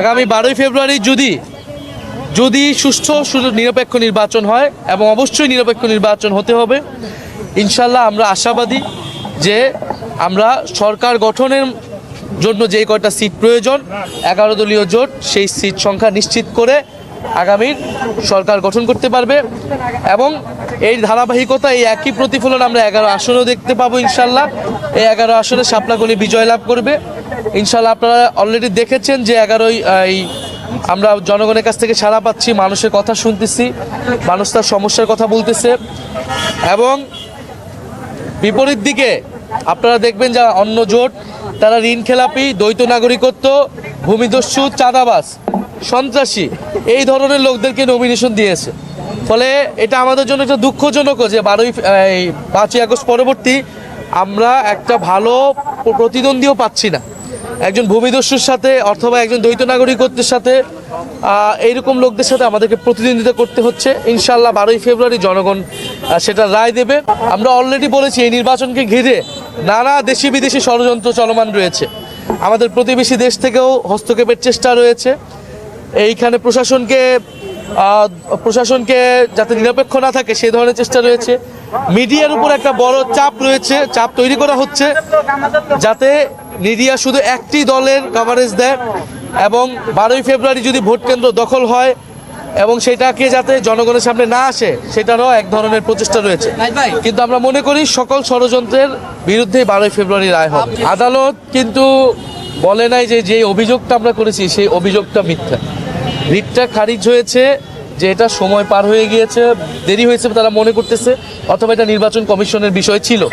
আগামী বারোই ফেব্রুয়ারি যদি যদি সুষ্ঠু নিরপেক্ষ নির্বাচন হয়, এবং অবশ্যই নিরপেক্ষ নির্বাচন হতে হবে, ইনশাল্লাহ আমরা আশাবাদী যে আমরা সরকার গঠনের জন্য যে কয়টা সিট প্রয়োজন, এগারো দলীয় জোট সেই সিট সংখ্যা নিশ্চিত করে আগামীর সরকার গঠন করতে পারবে, এবং এই ধারাবাহিকতা এই একই প্রতিফলন আমরা এগারো আসনেও দেখতে পাবো ইনশাল্লাহ। এই এগারো আসনে শাপলাকলি বিজয় লাভ করবে। ইনশাল্লাহ আপনারা অলরেডি দেখেছেন যে এগারোই এই আমরা জনগণের কাছ থেকে সাড়া পাচ্ছি, মানুষের কথা শুনতেছি, মানুষ তার সমস্যার কথা বলতেছে এবং বিপরীত দিকে আপনারা দেখবেন যা অন্য জোট, তারা ঋণ খেলাপি দ্বৈত নাগরিকত্ব, ভূমিদস্যু চাঁদাবাস সন্ত্রাসী, এই ধরনের লোকদেরকে নমিনেশন দিয়েছে। ফলে এটা আমাদের জন্য একটা দুঃখজনকও যে বারোই পাঁচই আগস্ট পরবর্তী আমরা একটা ভালো প্রতিদ্বন্দ্বীও পাচ্ছি না। একজন ভূমিদস্যুর সাথে অথবা একজন দ্বৈত নাগরিকত্বের সাথে এইরকম লোকদের সাথে আমাদেরকে প্রতিদ্বন্দ্বিতা করতে হচ্ছে। ইনশাল্লাহ বারোই ফেব্রুয়ারি জনগণ সেটা রায় দেবে। আমরা অলরেডি বলেছি, এই নির্বাচনকে ঘিরে নানা দেশি বিদেশি ষড়যন্ত্র চলমান রয়েছে। আমাদের প্রতিবেশী দেশ থেকেও হস্তক্ষেপের চেষ্টা রয়েছে। এইখানে প্রশাসনকে প্রশাসনকে যাতে নিরপেক্ষ না থাকে সেই ধরনের চেষ্টা রয়েছে। মিডিয়ার উপর একটা বড় চাপ রয়েছে চাপ তৈরি করা হচ্ছে যাতে মিডিয়া শুধু একটি দলের কভারেজ দেয় এবং বারোই ফেব্রুয়ারি যদি ভোট কেন্দ্র দখল হয় এবং সেটাকে যাতে জনগণের সামনে না আসে সেটারও এক ধরনের প্রচেষ্টা রয়েছে। কিন্তু আমরা মনে করি সকল ষড়যন্ত্রের বিরুদ্ধে বারোই ফেব্রুয়ারি রায় হবে। আদালত কিন্তু বলে নাই যে যে অভিযোগটা আমরা করেছি সেই অভিযোগটা মিথ্যা। রিটটা খারিজ হয়েছে যে এটা সময় পার হয়ে গিয়েছে, দেরি হয়েছে তারা মনে করতেছে, অথবা এটা নির্বাচন কমিশনের বিষয় ছিল।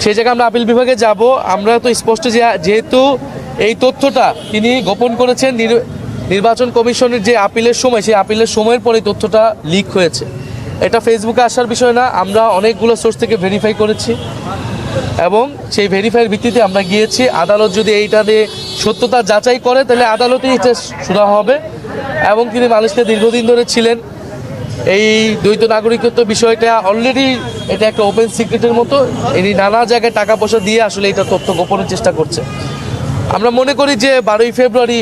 সেই জায়গায় আমরা আপিল বিভাগে যাব। আমরা তো স্পষ্ট যে যেহেতু এই তথ্যটা তিনি গোপন করেছেন, নির- নির্বাচন কমিশনের যে আপিলের সময়, সেই আপিলের সময়ের পরে তথ্যটা লিক হয়েছে। এটা ফেসবুকে আসার বিষয় না, আমরা অনেকগুলো সোর্স থেকে ভেরিফাই করেছি। এবং সেই ভেরিফাইয়ের ভিত্তিতে আমরা গিয়েছি। আদালত যদি এইটা দিয়ে সত্যতা যাচাই করে, তাহলে আদালতে এটা শোনা হবে। এবং তিনি মানুষকে দীর্ঘদিন ধরে ছিলেন। এই দ্বৈত নাগরিকত্ব বিষয়টা অলরেডি এটা একটা ওপেন সিক্রেটের মতো। ইনি নানা জায়গায় টাকা পয়সা দিয়ে আসলে এটা তথ্য গোপনের চেষ্টা করছে। আমরা মনে করি যে বারোই ফেব্রুয়ারি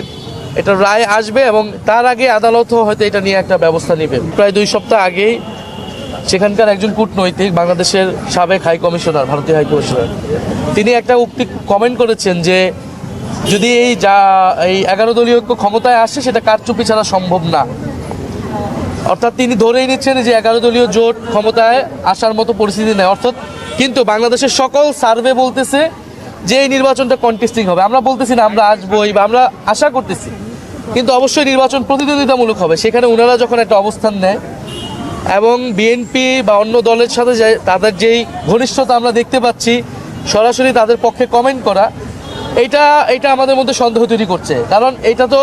এটা রায় আসবে এবং তার আগে আদালতও হয়তো এটা নিয়ে একটা ব্যবস্থা নেবে। প্রায় দুই সপ্তাহ আগেই সেখানকার একজন কূটনৈতিক, বাংলাদেশের সাবেক হাই কমিশনার ভারতীয় হাই কমিশনার তিনি একটা উক্তি কমেন্ট করেছেন যে যদি এই যা, এই এগারো দলীয় ঐক্য ক্ষমতায় আসে, সেটা কারচুপি ছাড়া সম্ভব না। অর্থাৎ তিনি ধরেই নিচ্ছেন যে এগারো দলীয় জোট ক্ষমতায় আসার মতো পরিস্থিতি নেই। অর্থাৎ কিন্তু বাংলাদেশের সকল সার্ভে বলতেছে যে এই নির্বাচনটা কন্টেস্টিং হবে। আমরা বলতেছি না, আমরা আসবোই বা আমরা আশা করতেছি। কিন্তু অবশ্যই নির্বাচন প্রতিদ্বন্দ্বিতামূলক হবে। সেখানে ওনারা যখন একটা অবস্থান নেয় এবং বিএনপি বা অন্য দলের সাথে যে তাদের যেই ঘনিষ্ঠতা আমরা দেখতে পাচ্ছি, সরাসরি তাদের পক্ষে কমেন্ট করা এটা এটা আমাদের মধ্যে সন্দেহ তৈরি করছে। কারণ এটা তো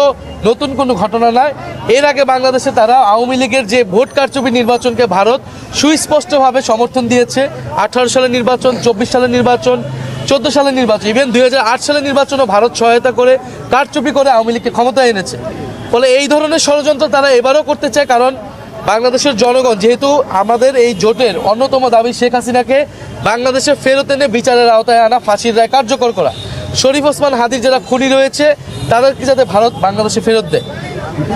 নতুন কোনো ঘটনা নয়। এর আগে বাংলাদেশে তারা আওয়ামী লীগের যে ভোট কারচুপি নির্বাচনকে ভারত সুস্পষ্টভাবে সমর্থন দিয়েছে। আঠারো সালের নির্বাচন, চব্বিশ সালের নির্বাচন, চোদ্দ সালের নির্বাচন ইভেন দুই সালের নির্বাচনও ভারত সহায়তা করে, কারচুপি করে আওয়ামী লীগকে ক্ষমতায় এনেছে। ফলে এই ধরনের ষড়যন্ত্র তারা এবারও করতে চায়, কারণ বাংলাদেশের জনগণ, যেহেতু আমাদের এই জোটের অন্যতম দাবি শেখ হাসিনাকে বাংলাদেশে ফেরত এনে বিচারের আওতায় আনা, ফাঁসির রায় কার্যকর করা। শরীফ ওসমান হাদির যারা খুনি রয়েছে তাদেরকে যাতে ভারত বাংলাদেশে ফেরত দেয়?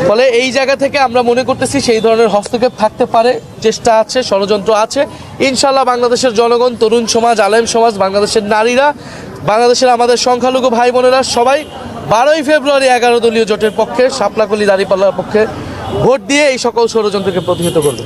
ফলে এই জায়গা থেকে আমরা মনে করতেছি সেই ধরনের হস্তক্ষেপ থাকতে পারে, চেষ্টা আছে, ষড়যন্ত্র আছে। ইনশাল্লাহ বাংলাদেশের জনগণ, তরুণ সমাজ, আলেম সমাজ, বাংলাদেশের নারীরা, বাংলাদেশের আমাদের সংখ্যালঘু ভাই বোনেরা সবাই বারোই ফেব্রুয়ারি এগারো দলীয় জোটের পক্ষে শাপলাকলি দাঁড়িপাল্লার পক্ষে ভোট দিয়ে এই সকল ষড়যন্ত্রকে প্রতিহত করবে।